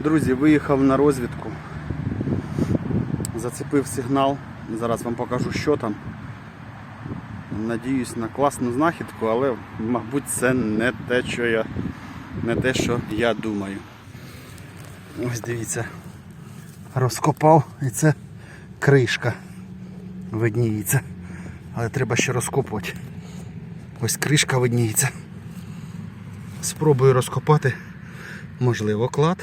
Друзі, виїхав на розвідку. Зацепив сигнал. Зараз вам покажу, що там. Надіюсь на класну знахідку, але, мабуть, це не те, що я, не те, що я думаю. Ось дивіться. Розкопав і це кришка видніється. Але треба ще розкопувати. Ось кришка видніється. Спробую розкопати. Можливо, клад,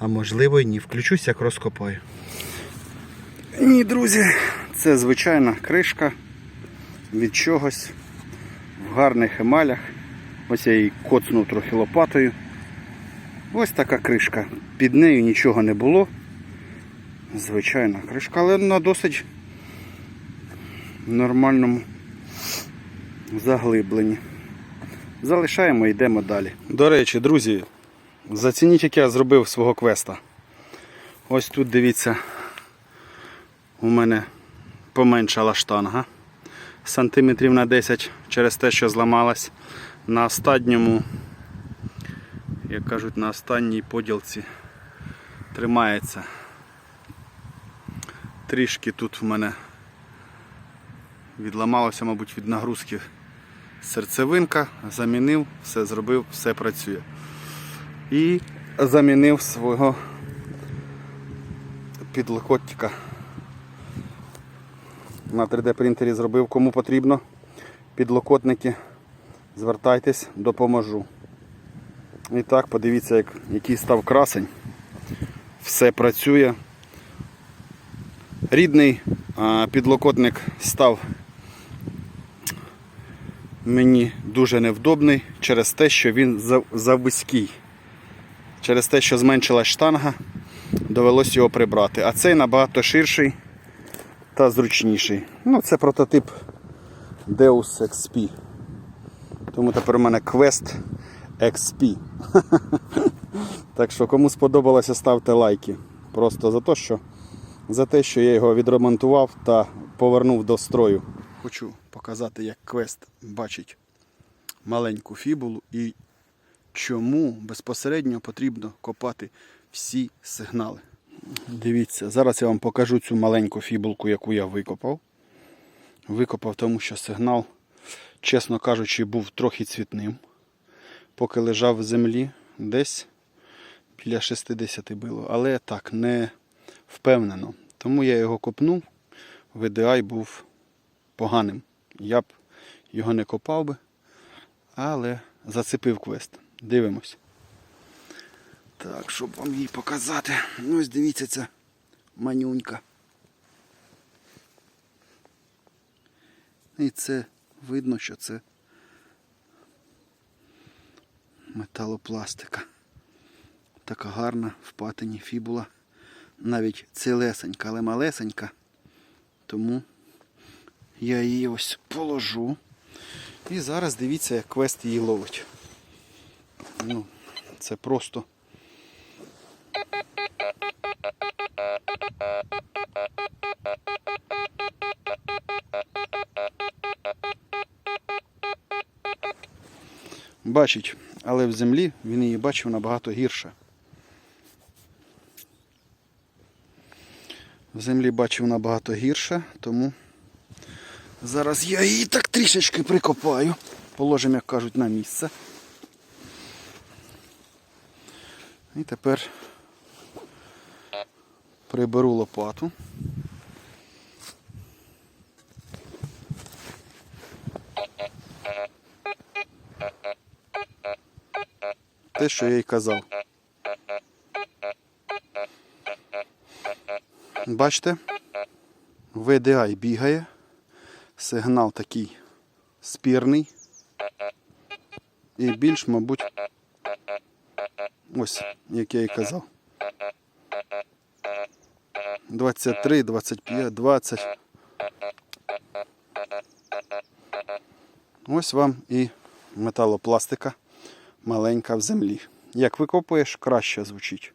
а можливо і ні. Включусь, як розкопаю. Ні, друзі, це звичайна кришка від чогось в гарних емалях. Ось я її коцнув трохи лопатою. Ось така кришка. Під нею нічого не було. Звичайна кришка, але на досить нормальному заглибленні. Залишаємо і йдемо далі. До речі, друзі, зацініть, як я зробив свого квеста. Ось тут дивіться, у мене поменшала штанга сантиметрів на 10 через те, що зламалась. На останньому, як кажуть, на останній поділці тримається. Трішки тут в мене відламалося, мабуть, від нагрузки серцевинка, замінив, все зробив, все працює. І замінив свого підлокотника. На 3D принтері зробив, кому потрібно. Підлокотники. Звертайтесь, допоможу. І так, подивіться, як, який став красень. Все працює. Рідний а, підлокотник став мені дуже невдобний через те, що він за- завузький. Через те, що зменшилась штанга, довелось його прибрати. А цей набагато ширший та зручніший. Ну, це прототип Deus XP. Тому тепер у мене Quest XP. так що, кому сподобалося, ставте лайки. Просто за те, що, за те, що я його відремонтував та повернув до строю. Хочу показати, як квест бачить маленьку фібулу і чому безпосередньо потрібно копати всі сигнали. Дивіться, зараз я вам покажу цю маленьку фібулку, яку я викопав. Викопав, тому що сигнал, чесно кажучи, був трохи цвітним. Поки лежав в землі, десь біля 60 було. Але так, не впевнено. Тому я його копнув. VDI був поганим. Я б його не копав би, але зацепив квест. Дивимось. Так, щоб вам її показати. Ну, ось дивіться, ця манюнька. І це видно, що це металопластика. Така гарна в патині фібула. Навіть цілесенька, але малесенька. Тому я її ось положу. І зараз дивіться, як квест її ловить. Ну, це просто. Бачить, але в землі він її бачив набагато гірше. В землі бачив набагато гірше, тому зараз я її так трішечки прикопаю. Положимо, як кажуть, на місце. І тепер приберу лопату. Те, що я й казав. Бачите? VDI бігає. Сигнал такий спірний. І більш, мабуть, ось, як я і казав. 23, 25, 20. Ось вам і металопластика маленька в землі. Як викопуєш, краще звучить.